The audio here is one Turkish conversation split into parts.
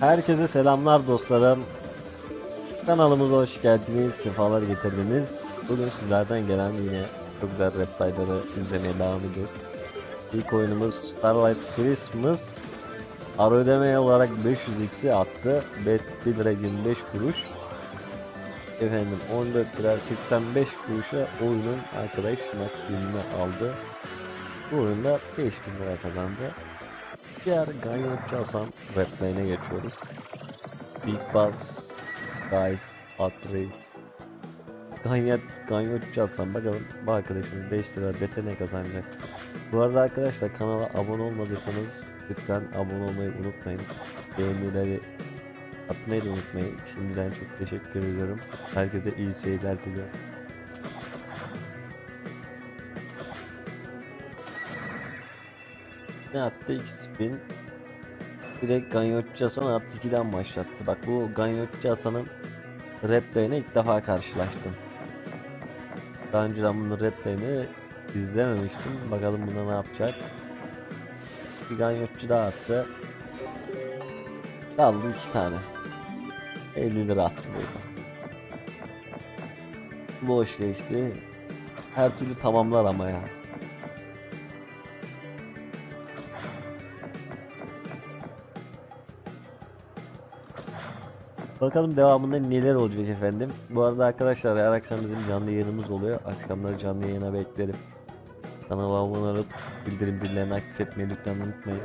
Herkese selamlar dostlarım. Kanalımıza hoş geldiniz, sefalar getirdiniz. Bugün sizlerden gelen yine çok güzel rap payları izlemeye devam ediyoruz. İlk oyunumuz Starlight Christmas. Ara ödeme olarak 500x'i attı. Bet 1 lira 25 kuruş. Efendim 14 lira 85 kuruşa oyunun arkadaş maksimumunu aldı. Bu oyunda 5000 lira kazandı. Diğer Ganyotçu Hasan raplerine geçiyoruz. Big Boss, Guys, Hot Race. Ganyot, Ganyotçu Hasan bakalım bu arkadaşımız 5 lira bete ne kazanacak. Bu arada arkadaşlar kanala abone olmadıysanız lütfen abone olmayı unutmayın. Beğenileri atmayı da unutmayın. Şimdiden çok teşekkür ediyorum. Herkese iyi seyirler diliyorum. Ne attı? 2 spin. Direkt Ganyotçu Hasan artı 2'den başlattı. Bak bu Ganyotçu Hasan'ın replayine ilk defa karşılaştım. Daha önce ben bunun replayini izlememiştim. Bakalım buna ne yapacak. Bir Ganyotçu daha attı. Kaldı iki tane. 50 lira attı burada. Boş geçti. Her türlü tamamlar ama ya. Bakalım devamında neler olacak efendim. Bu arada arkadaşlar her akşam bizim canlı yayınımız oluyor. Akşamları canlı yayına beklerim. Kanala abone olup bildirim zillerini aktif etmeyi lütfen unutmayın.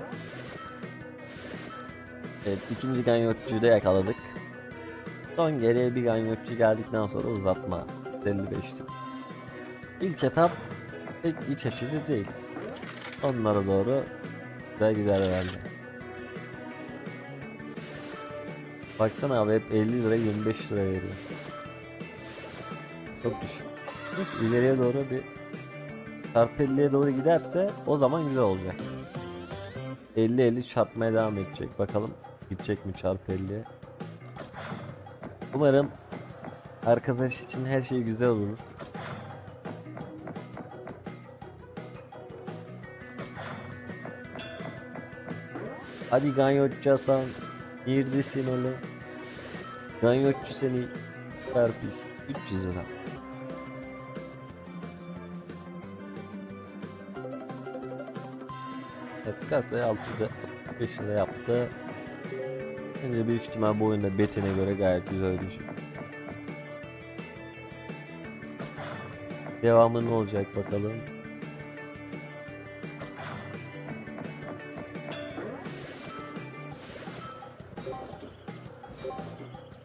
Evet ikinci ganyotçuyu da yakaladık. Son geriye bir ganyotçu geldikten sonra uzatma. 55'ti. İlk etap pek iç açıcı değil. Onlara doğru güzel gider herhalde. Baksana abi hep 50 lira 25 lira veriyor. Çok düşük. Neyse ileriye doğru bir çarpı 50'ye doğru giderse o zaman güzel olacak. 50-50 çarpmaya devam edecek. Bakalım gidecek mi çarpı 50'ye. Umarım arkadaş için her şey güzel olur. Hadi Ganyotçu Hasan Neredesin oğlum? Ganyotçu seni çarpı 300 lira. Evet kasayı 665 lira yaptı. Bence büyük ihtimal bu oyunda betine göre gayet güzel ödeyecek. Devamı ne olacak bakalım.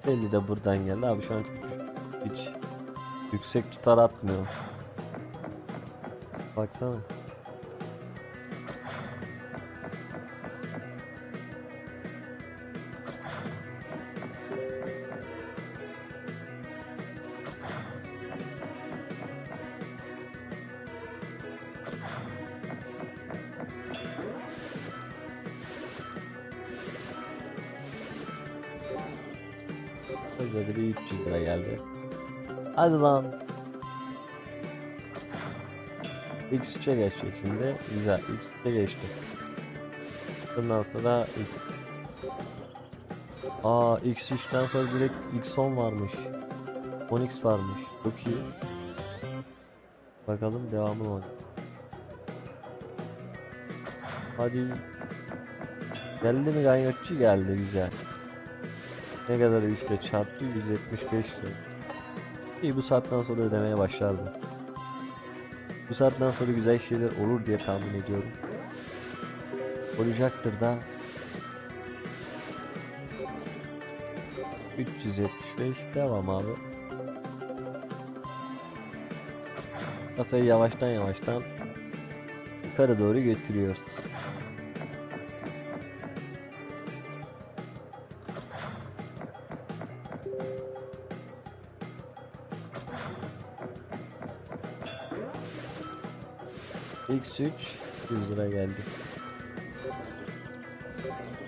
Belli de buradan geldi abi şu an hiç yüksek tutar atmıyor. Baksana. Hadi lan. X3'e geçecek şimdi. Güzel. X3'e geçti. Bundan sonra X. Aa X3'ten sonra direkt X10 varmış. 10X varmış. Çok iyi. Bakalım devamı olacak. Hadi. Geldi mi ganyotçu geldi güzel. Ne kadar işte çarptı 175 lira. İyi bu saatten sonra ödemeye başlardım. Bu saatten sonra güzel şeyler olur diye tahmin ediyorum. Olacaktır da. 375 devam abi. Kasayı yavaştan yavaştan yukarı doğru götürüyoruz. X3 100 lira geldi.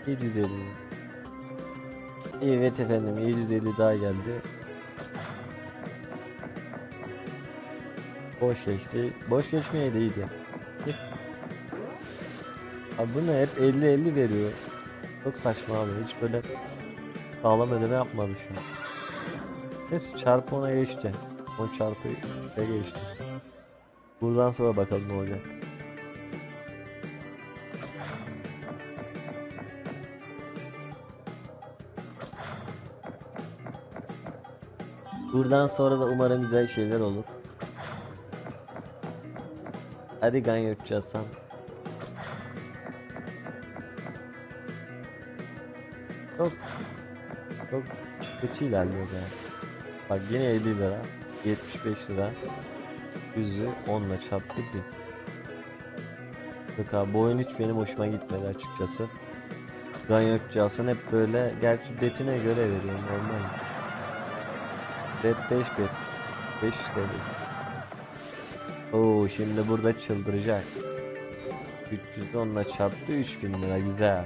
750. Evet efendim 750 daha geldi. Boş geçti. Boş geçmeye de iyiydi. Abi bu ne hep 50 50 veriyor. Çok saçma abi. Hiç böyle sağlam ödeme an. Neyse çarpı ona geçti. 10 çarpı 3'e geçti. Buradan sonra bakalım ne olacak. Buradan sonra da umarım güzel şeyler olur. Hadi Ganyo Hasan. Çok çok kötü ilerliyor yani. Bak yine 50 lira, 75 lira. Yüzü 10 ile çarptı bir. Yok abi bu oyun hiç benim hoşuma gitmedi açıkçası. Ganyo Hasan hep böyle gerçi betine göre veriyorum normal. Bet 5 bet. 5 TL. Oo şimdi burada çıldıracak. 300 onunla çarptı 3000 lira güzel.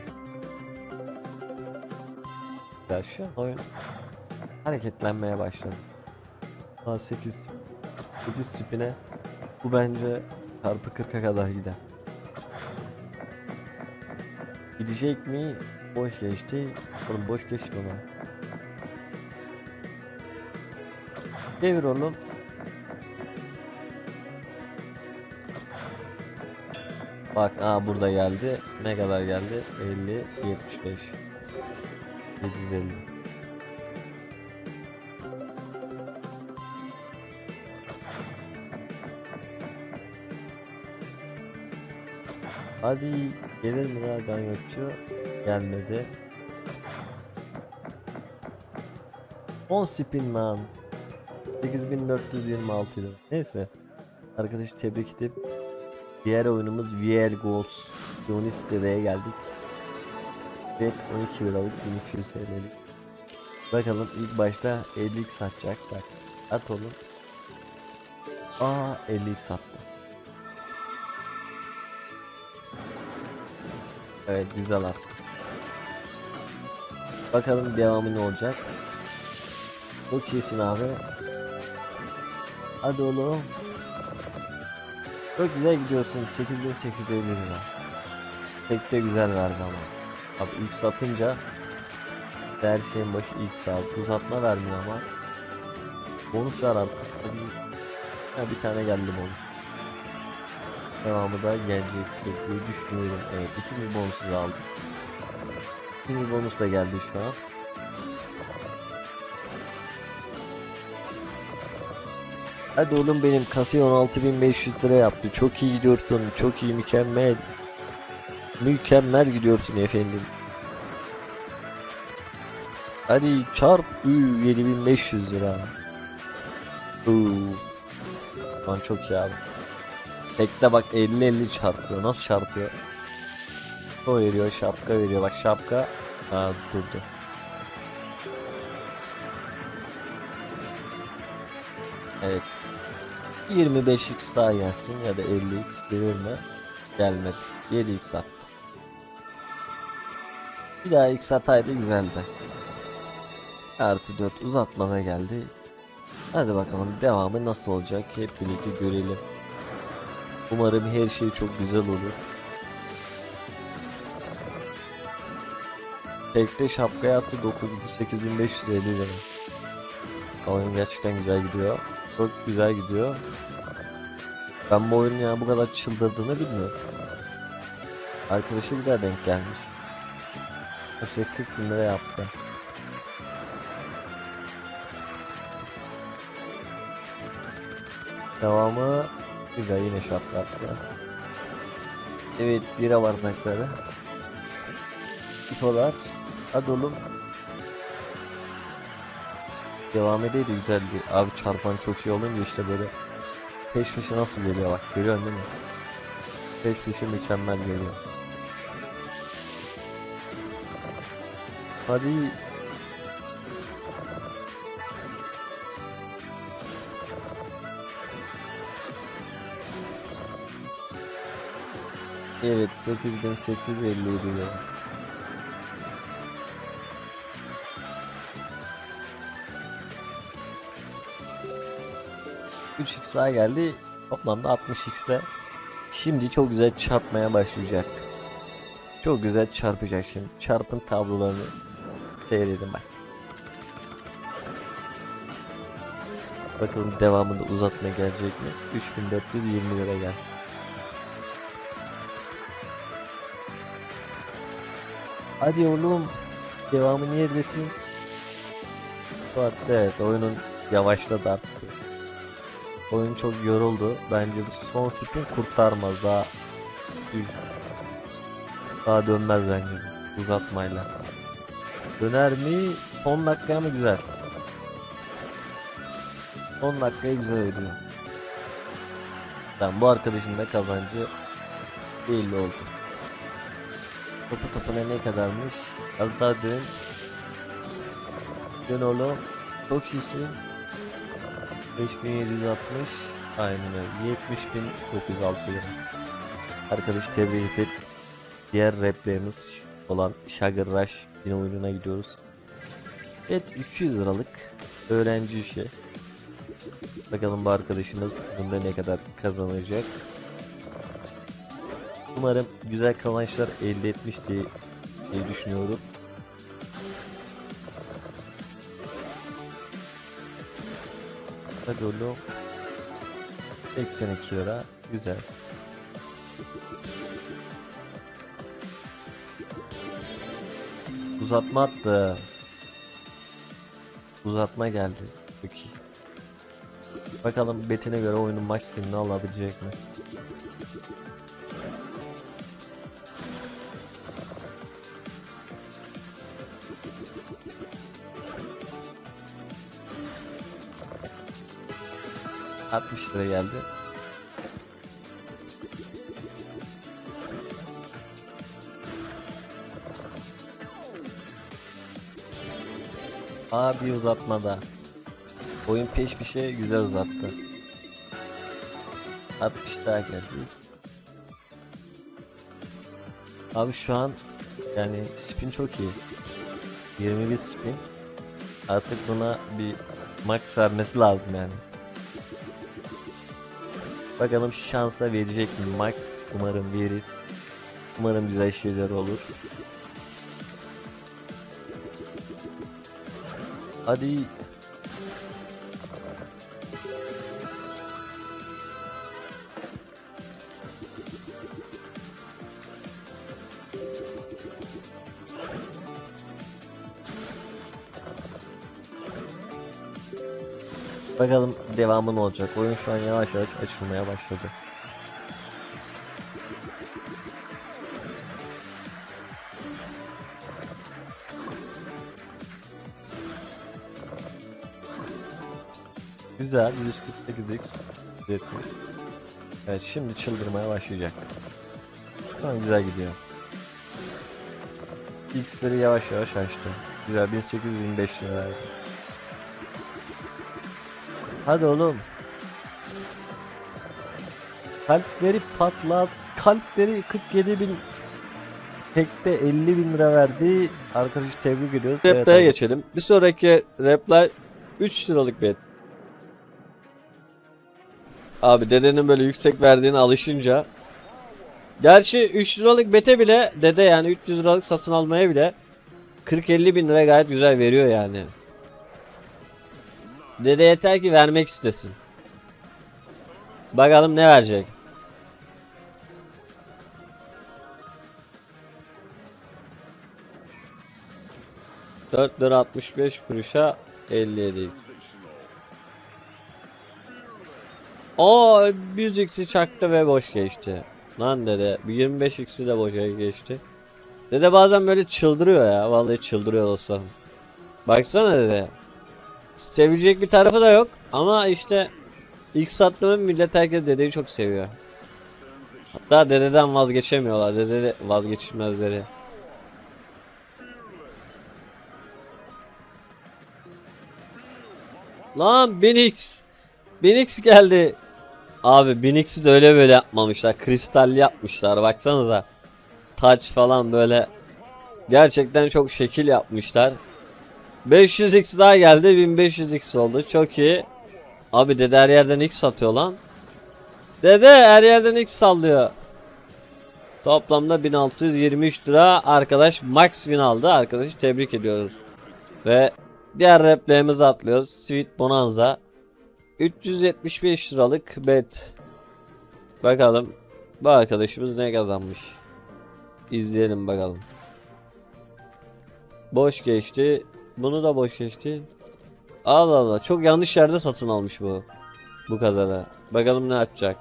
Güzel şu oyun hareketlenmeye başladı. Aa 8 8 spine bu bence çarpı 40'a kadar gider. Gidecek mi? Boş geçti. Oğlum boş geçme lan. Devir oğlum. Bak aa burada geldi. Ne kadar geldi? 50, 75. 750. Hadi gelir mi daha ganyotçu? Gelmedi. 10 spin lan. 8426 lira. Neyse. Arkadaş tebrik edip diğer oyunumuz Goals Jonis Dede'ye geldik. Ve 12 liralık 1200 TL'lik. Bakalım ilk başta 50 satacak bak. At oğlum. Aa 50 sattı. Evet güzel arttı. Bakalım devamı ne olacak. Çok iyisin abi. Hadi oğlum. Çok güzel gidiyorsun. 8850 lira. Tek de güzel verdi ama. Abi ilk satınca her şeyin başı ilk sağ. Uzatma vermiyor ama. Bonus var artık. Hadi. Ha, bir tane geldi bonus. Devamı da gelecek diye düşünüyorum. Evet 2000 bonusuz aldım. 2000 bonus da geldi şu an. Hadi oğlum benim kasayı 16500 lira yaptı. Çok iyi gidiyorsun. Çok iyi mükemmel. Mükemmel gidiyorsun efendim. Hadi çarp Ü, 7500 lira. Uuu. Lan çok iyi abi. Tekte bak 50-50 çarpıyor. Nasıl çarpıyor? O veriyor şapka veriyor. Bak şapka. Ha durdu. 25x daha gelsin ya da 50x gelir mi? Gelmedi. 7x attı. Bir daha x ataydı güzeldi. Artı 4 uzatmada geldi. Hadi bakalım devamı nasıl olacak hep birlikte görelim. Umarım her şey çok güzel olur. Tekte şapkaya attı 9 8550 lira. Oyun gerçekten güzel gidiyor. Çok güzel gidiyor. Ben bu oyunun ya bu kadar çıldırdığını bilmiyorum. Arkadaşı bir daha denk gelmiş. Mesela 40 bin lira yaptı. Devamı güzel yine attı. Evet bira bardakları. Kupalar. Hadi oğlum. Devam edeydi güzeldi. Abi çarpan çok iyi olunca işte böyle peş peşe nasıl geliyor bak görüyorsun değil mi? Peş peşe mükemmel geliyor. Hadi. Evet 8857 lira. Üç x daha geldi. Toplamda 60 x'te. Şimdi çok güzel çarpmaya başlayacak. Çok güzel çarpacak şimdi. Çarpın tablolarını seyredin bak. Bakalım devamında uzatma gelecek mi? 3420 lira gel. Hadi oğlum. Devamı neredesin? Evet oyunun yavaşladı artık. Oyun çok yoruldu. Bence bu son spin kurtarmaz daha daha dönmez bence uzatmayla. Döner mi? Son dakikaya mı güzel? Son dakikaya güzel ödüyor. Tamam bu arkadaşın da kazancı belli oldu. Topu topuna ne kadarmış? Az daha dön. Dön oğlum. Çok iyisin. 5760 Aynen öyle. 70.906 lira Arkadaş tebrik edip Diğer raplerimiz olan Sugar Rush yine oyununa gidiyoruz. Evet 200 liralık Öğrenci işi. Bakalım bu arkadaşımız bunda ne kadar kazanacak. Umarım güzel kazançlar elde etmiş diye, diye düşünüyorum Hadi oğlum. 82 lira. Güzel. Uzatma attı. Uzatma geldi. Peki. Bakalım betine göre oyunun maksimumunu alabilecek mi? ...60 lira geldi. Abi uzatmada. Oyun peş bir şey güzel uzattı. 60 daha geldi. Abi şu an yani spin çok iyi. 21 spin. Artık buna bir max vermesi lazım yani. Bakalım şansa verecek mi max? Umarım verir. Umarım güzel şeyler olur. Hadi. Bakalım devamı ne olacak. Oyun şu an yavaş yavaş açılmaya başladı. Güzel 148x üretmiş. Evet şimdi çıldırmaya başlayacak. Şu an güzel gidiyor. X'leri yavaş yavaş açtı. Güzel 1825 lira verdi. Hadi oğlum. Kalpleri patlat. Kalpleri 47 bin Tekte 50 bin lira verdi. Arkadaş tebrik ediyoruz. Evet Replay'e abi. geçelim. Bir sonraki replay 3 liralık bet. Abi dedenin böyle yüksek verdiğine alışınca Gerçi 3 liralık bete bile dede yani 300 liralık satın almaya bile 40-50 bin lira gayet güzel veriyor yani. Dede yeter ki vermek istesin. Bakalım ne verecek. Dört lira 65 kuruşa 57 x. Aa 100 x'i çaktı ve boş geçti. Lan dede 25 x'i de boşa geçti. Dede bazen böyle çıldırıyor ya. Vallahi çıldırıyor dostum. Baksana dede. Sevecek bir tarafı da yok ama işte ilk sattığım millet herkes dedeyi çok seviyor. Hatta dededen vazgeçemiyorlar. Dede de vazgeçilmezleri. Lan Binix. Binix geldi. Abi Binix'i de öyle böyle yapmamışlar. Kristalli yapmışlar. Baksanıza. Taç falan böyle. Gerçekten çok şekil yapmışlar. 500x daha geldi. 1500x oldu. Çok iyi. Abi dede her yerden x satıyor lan. Dede her yerden x sallıyor. Toplamda 1623 lira arkadaş max win aldı. Arkadaşı tebrik ediyoruz. Ve diğer replayimizi atlıyoruz. Sweet Bonanza. 375 liralık bet. Bakalım bu arkadaşımız ne kazanmış. İzleyelim bakalım. Boş geçti. Bunu da boş geçti. Allah Allah çok yanlış yerde satın almış bu. Bu kadara. Bakalım ne açacak.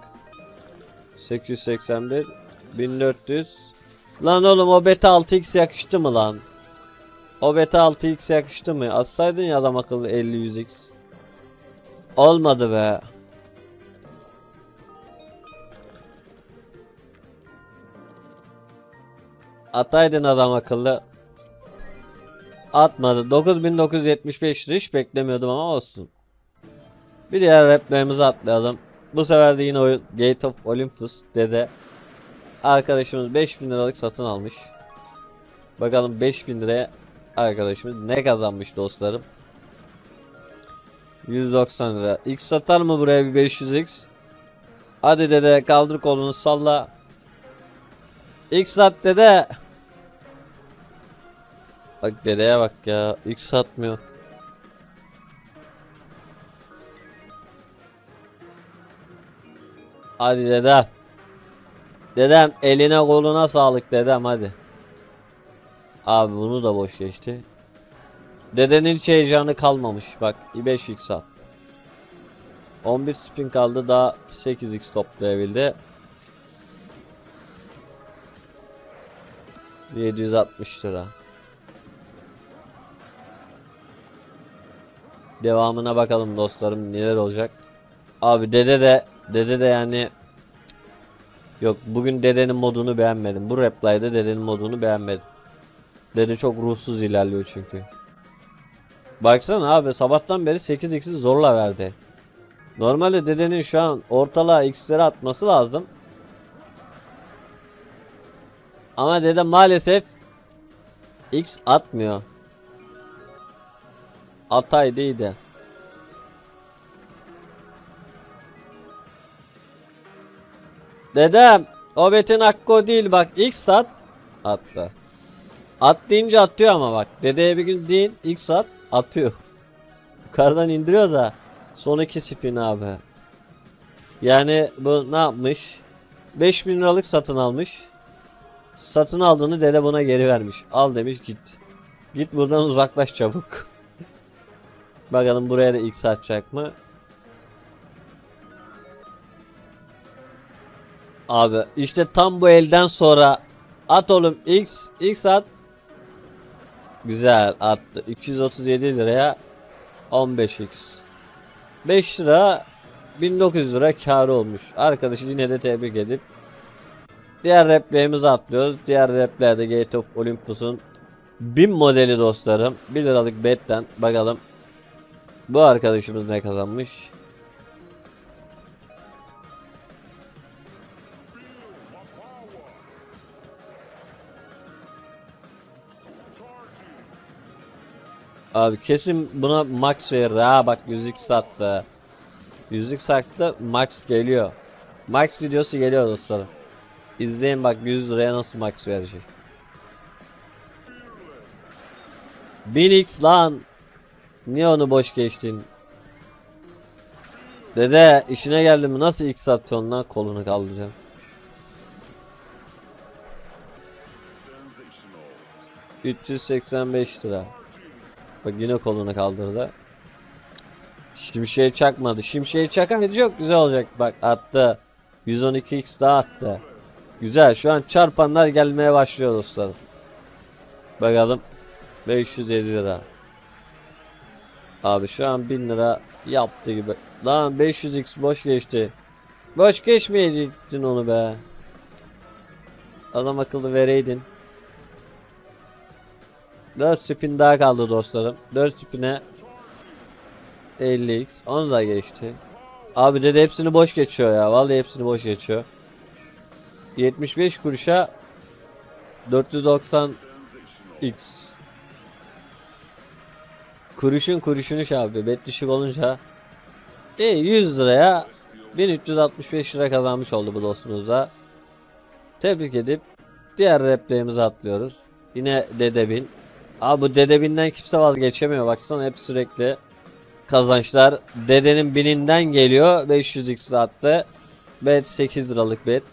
881 1400 Lan oğlum o beta 6x yakıştı mı lan? O beta 6x yakıştı mı? Atsaydın ya adam akıllı 50 100x. Olmadı be. Ataydın adam akıllı. Atmadı. 9975 lira hiç beklemiyordum ama olsun. Bir diğer replerimizi atlayalım. Bu sefer de yine oyun Gate of Olympus dede. Arkadaşımız 5000 liralık satın almış. Bakalım 5000 liraya arkadaşımız ne kazanmış dostlarım. 190 lira. X satar mı buraya bir 500x? Hadi dede kaldır kolunu salla. X sat dede. Bak dedeye bak ya. X satmıyor. Hadi dedem. Dedem eline koluna sağlık dedem hadi. Abi bunu da boş geçti. Dedenin hiç heyecanı kalmamış. Bak 5x at. 11 spin kaldı daha 8x toplayabildi. 760 lira. Devamına bakalım dostlarım neler olacak. Abi dede de dede de yani Yok bugün dedenin modunu beğenmedim. Bu replay'da dedenin modunu beğenmedim. Dede çok ruhsuz ilerliyor çünkü. Baksana abi sabahtan beri 8x'i zorla verdi. Normalde dedenin şu an ortalığa x'leri atması lazım. Ama dede maalesef x atmıyor. Atay değil de. Dedem o betin hakkı o değil bak ilk sat attı. At deyince atıyor ama bak dedeye bir gün deyin ilk sat atıyor. Yukarıdan indiriyor da son iki spin abi. Yani bu ne yapmış? 5000 liralık satın almış. Satın aldığını dede buna geri vermiş. Al demiş git. Git buradan uzaklaş çabuk. Bakalım buraya da ilk satacak mı? Abi işte tam bu elden sonra at oğlum X X at. Güzel attı. 237 liraya 15x. 5 lira 1900 lira kar olmuş. Arkadaşı yine de tebrik edip diğer replayimizi atlıyoruz. Diğer replerde Gate of Olympus'un 1000 modeli dostlarım. 1 liralık betten bakalım bu arkadaşımız ne kazanmış. Abi kesin buna max verir ha bak yüzük sattı. Yüzük sattı max geliyor. Max videosu geliyor dostlarım. İzleyin bak 100 liraya nasıl max verecek. 1000x lan. Niye onu boş geçtin? Dede işine geldi mi nasıl x atıyorsun lan kolunu kaldıracağım. ...385 lira. Bak yine kolunu kaldırdı. Şimşeği çakmadı. Şimşeği çakınca çok güzel olacak. Bak attı. 112x daha attı. Güzel. Şu an çarpanlar gelmeye başlıyor dostlarım. Bakalım. 507 lira. Abi şu an 1000 lira yaptı gibi. Lan 500x boş geçti. Boş geçmeyecektin onu be. Adam akıllı vereydin. 4 spin daha kaldı dostlarım. 4 spine 50x. Onu da geçti. Abi dede hepsini boş geçiyor ya. Vallahi hepsini boş geçiyor. 75 kuruşa 490 x. Kuruşun kuruşunu şey abi. Bet düşük olunca. E 100 liraya 1365 lira kazanmış oldu bu dostumuz da. Tebrik edip Diğer replayimize atlıyoruz. Yine Dedebin. Abi bu Dedebin'den kimse vazgeçemiyor. Baksana hep sürekli kazançlar. Dedenin bininden geliyor. 500x attı. Bet 8 liralık bet.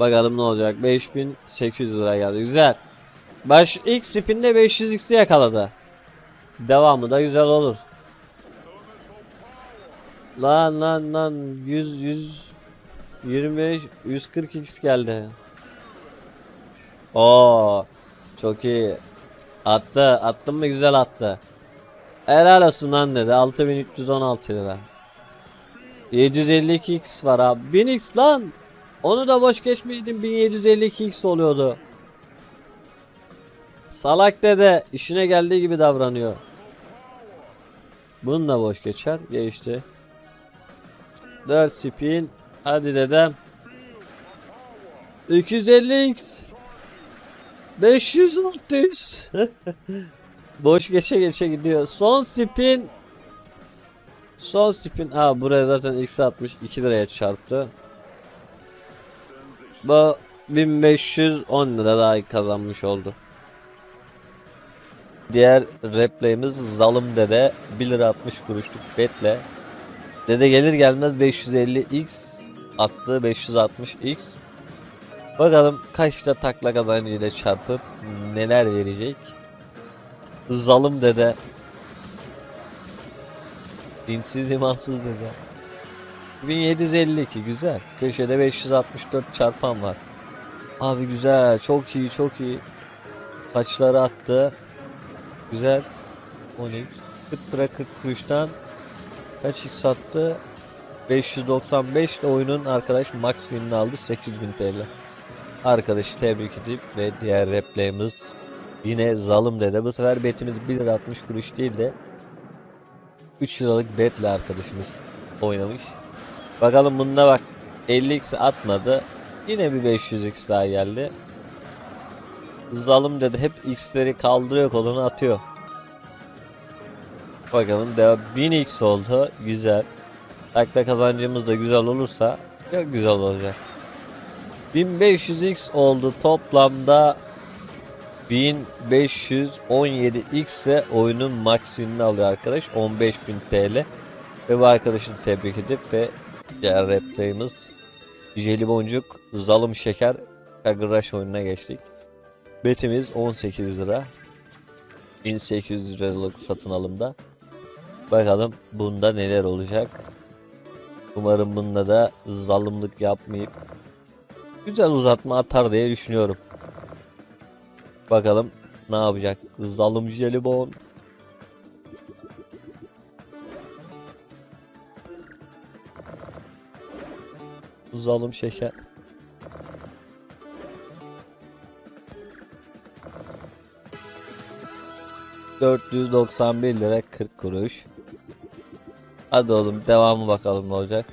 Bakalım ne olacak. 5800 lira geldi. Güzel. Baş ilk spinde 500x'i yakaladı. Devamı da güzel olur. Lan lan lan 100 100 25 140x geldi. Oo çok iyi. Attı. Attın mı güzel attı. Helal olsun lan dedi. 6316 lira. 752x var abi. 1000x lan. Onu da boş geçmeydin 1752x oluyordu. Salak dede işine geldiği gibi davranıyor. Bunu da boş geçer. Geçti. 4 spin. Hadi dedem. 250x. 500 600. boş geçe geçe gidiyor. Son spin. Son spin. Ha buraya zaten x atmış 2 liraya çarptı. Bu 1510 lira daha kazanmış oldu. Diğer replayimiz Zalım Dede 1 lira 60 kuruşluk betle. Dede gelir gelmez 550x attı 560x. Bakalım kaçta takla kazancıyla çarpıp neler verecek. Zalım Dede. Dinsiz imansız dede. 1752 güzel. Köşede 564 çarpan var. Abi güzel çok iyi çok iyi. Kaçları attı. Güzel. 10x. 40 lira 40 kuruştan kaç x attı? 595 ile oyunun arkadaş max win'ini aldı 8000 TL. Arkadaşı tebrik edip ve diğer replayimiz yine zalim dede. Bu sefer betimiz 1 lira 60 kuruş değil de 3 liralık betle arkadaşımız oynamış. Bakalım bunda bak 50x atmadı. Yine bir 500x daha geldi. Zalim dedi hep x'leri kaldırıyor kolunu atıyor. Bakalım devam 1000x oldu. Güzel. Takla kazancımız da güzel olursa çok güzel olacak. 1500x oldu toplamda 1517x ile oyunun maksimumunu alıyor arkadaş 15000 TL ve bu arkadaşını tebrik edip ve diğer replayimiz Jelibonçuk Zalım Şeker Kagıraş oyununa geçtik. Betimiz 18 lira. 1800 liralık satın alımda. Bakalım bunda neler olacak. Umarım bunda da zalimlik yapmayıp güzel uzatma atar diye düşünüyorum. Bakalım ne yapacak. Zalim jelibon. Zalim şeker. ...491 lira 40 kuruş. Hadi oğlum devamı bakalım ne olacak.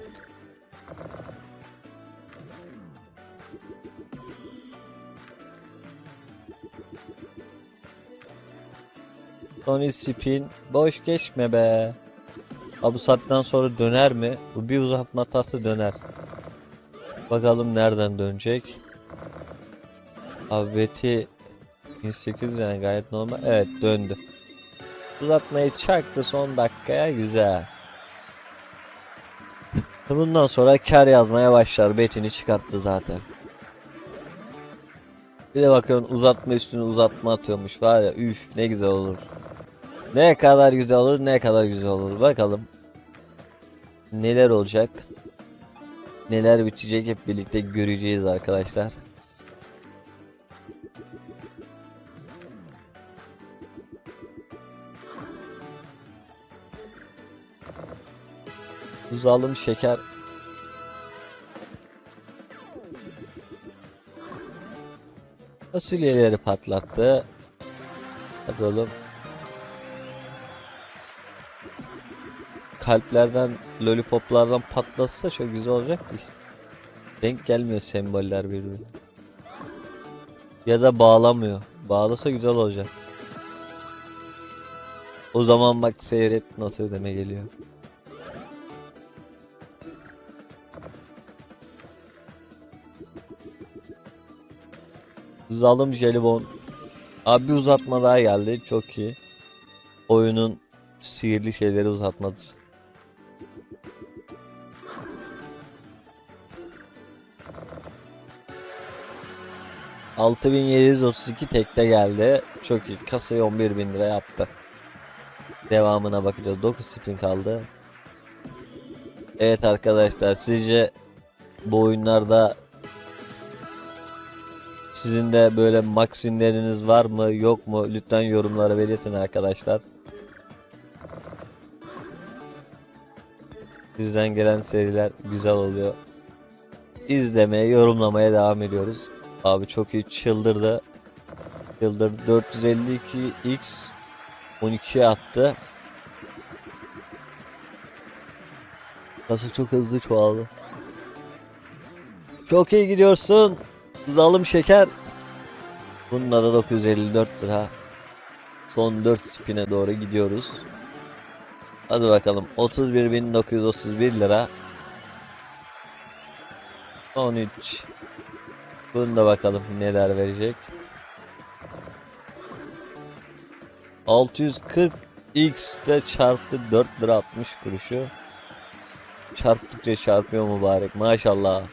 Tony Spin boş geçme be. Abi bu saatten sonra döner mi? Bu bir uzatma hatası döner. Bakalım nereden dönecek. Abi beti 1800 yani gayet normal. Evet döndü. Uzatmayı çaktı son dakikaya güzel. Bundan sonra kar yazmaya başlar. Betini çıkarttı zaten. Bir de bakıyorsun uzatma üstüne uzatma atıyormuş var ya üf ne güzel olur. Ne kadar güzel olur ne kadar güzel olur bakalım. Neler olacak. Neler bitecek hep birlikte göreceğiz arkadaşlar. Uzalım şeker. Fasulyeleri patlattı. Hadi oğlum. Kalplerden, lollipoplardan patlatsa çok güzel olacaktı işte. Denk gelmiyor semboller birbirine. Ya da bağlamıyor. Bağlasa güzel olacak. O zaman bak seyret nasıl ödeme geliyor. Zalim jelibon. Abi uzatma daha geldi. Çok iyi. Oyunun sihirli şeyleri uzatmadır. ...6732 tekte geldi. Çok iyi. Kasayı 11.000 lira yaptı. Devamına bakacağız. 9 spin kaldı. Evet arkadaşlar sizce bu oyunlarda sizin de böyle maksimleriniz var mı yok mu lütfen yorumlara belirtin arkadaşlar. Sizden gelen seriler güzel oluyor. İzlemeye, yorumlamaya devam ediyoruz. Abi çok iyi çıldırdı. Çıldırdı. 452x 12 attı. Kasa çok hızlı çoğaldı. Çok iyi gidiyorsun. Zalim şeker. Bununla da 954 lira. Son 4 spine doğru gidiyoruz. Hadi bakalım 31.931 lira. Son 3. Bunu da bakalım neler verecek. 640 x de çarptı 4 lira 60 kuruşu. Çarptıkça çarpıyor mübarek maşallah.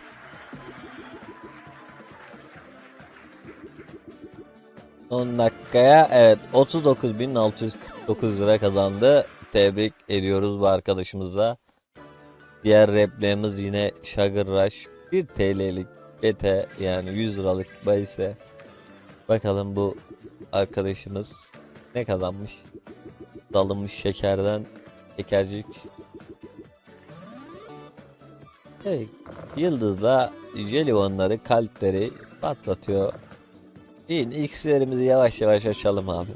Son dakikaya evet 39.649 lira kazandı. Tebrik ediyoruz bu arkadaşımıza. Diğer replerimiz yine Sugar Rush 1 TL'lik bete yani 100 liralık bahise. Bakalım bu arkadaşımız ne kazanmış? Dalınmış şekerden şekercik. Evet, yıldızla jelibonları kalpleri patlatıyor. İyi iksirlerimizi yavaş yavaş açalım abi.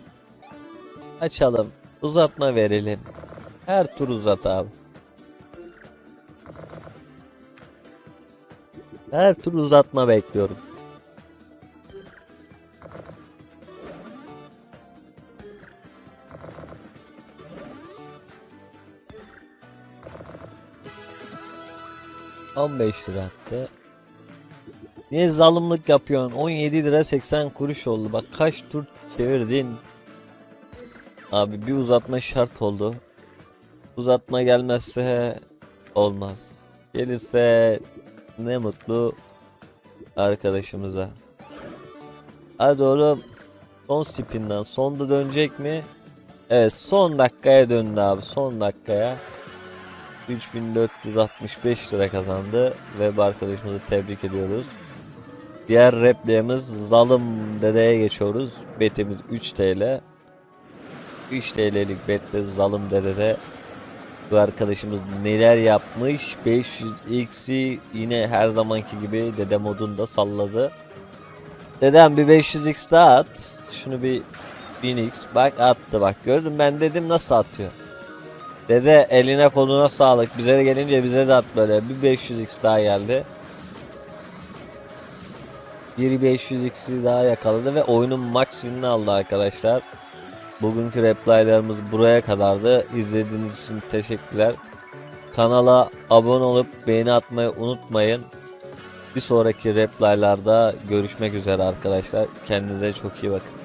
Açalım. Uzatma verelim. Her tur uzat abi. Her tur uzatma bekliyorum. ...15 lira attı. Niye zalimlik yapıyorsun? 17 lira 80 kuruş oldu. Bak kaç tur çevirdin. Abi bir uzatma şart oldu. Uzatma gelmezse olmaz. Gelirse ne mutlu arkadaşımıza. Hadi oğlum. Son spinden. Sonda dönecek mi? Evet son dakikaya döndü abi. Son dakikaya. 3465 lira kazandı ve arkadaşımızı tebrik ediyoruz. Diğer replayımız Zalim Dede'ye geçiyoruz. Betimiz 3 TL. 3 TL'lik bette Zalim Dede'de bu arkadaşımız neler yapmış 500 x'i yine her zamanki gibi dede modunda salladı. Dedem bir 500x daha at. Şunu bir 1000x bak attı bak gördün ben dedim nasıl atıyor. Dede eline koluna sağlık. Bize de gelince bize de at böyle. Bir 500x daha geldi. Bir 500x'i daha yakaladı ve oyunun maksimumunu aldı arkadaşlar. Bugünkü replaylarımız buraya kadardı. İzlediğiniz için teşekkürler. Kanala abone olup beğeni atmayı unutmayın. Bir sonraki replaylarda görüşmek üzere arkadaşlar. Kendinize çok iyi bakın.